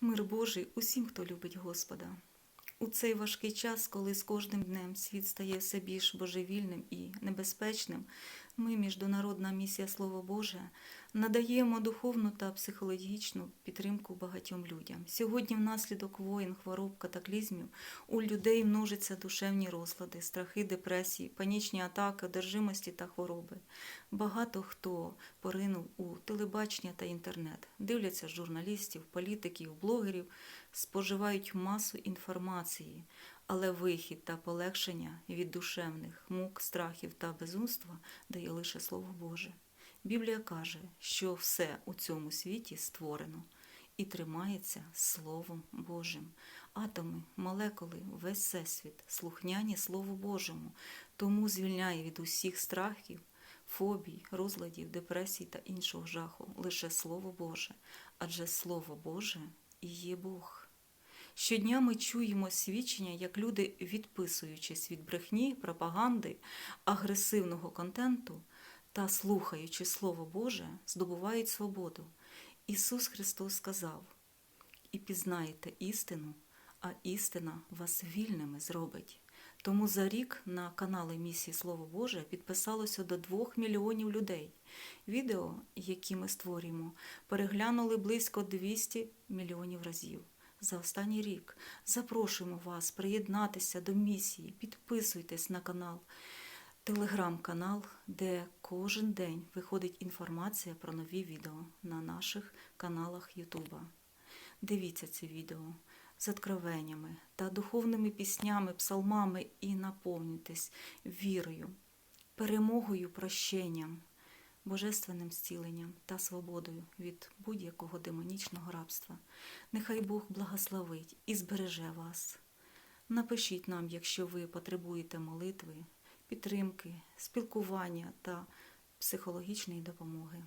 Мир Божий усім, хто любить Господа. У цей важкий час, коли з кожним днем світ стає все більш божевільним і небезпечним, ми, Міжнародна місія Слово Боже, надаємо духовну та психологічну підтримку багатьом людям. Сьогодні, внаслідок воїн, хвороб, катаклізмів, у людей множаться душевні розлади, страхи, депресії, панічні атаки, одержимості та хвороби. Багато хто поринув у телебачення та інтернет, дивляться журналістів, політиків, блогерів, споживають масу інформації, але вихід та полегшення від душевних мук, страхів та безумства дає лише Слово Боже. Біблія каже, що все у цьому світі створено і тримається Словом Божим. Атоми, молекули, весь всесвіт, слухняні Слову Божому, тому звільняє від усіх страхів, фобій, розладів, депресій та іншого жаху лише Слово Боже, адже Слово Боже і є Бог. Щодня ми чуємо свідчення, як люди, відписуючись від брехні, пропаганди, агресивного контенту та слухаючи Слово Боже, здобувають свободу. Ісус Христос сказав: І пізнаєте істину, а істина вас вільними зробить. Тому за рік на канали місії Слово Боже підписалося до 2 мільйонів людей. Відео, які ми створюємо, переглянули близько 200 мільйонів разів за останній рік. Запрошуємо вас приєднатися до місії, підписуйтесь на канал, телеграм-канал, де кожен день виходить інформація про нові відео на наших каналах Ютуба. Дивіться це відео з откровеннями та духовними піснями, псалмами і наповнюйтесь вірою, перемогою, прощенням, божественним зціленням та свободою від будь-якого демонічного рабства. Нехай Бог благословить і збереже вас. Напишіть нам, якщо ви потребуєте молитви, підтримки, спілкування та психологічної допомоги.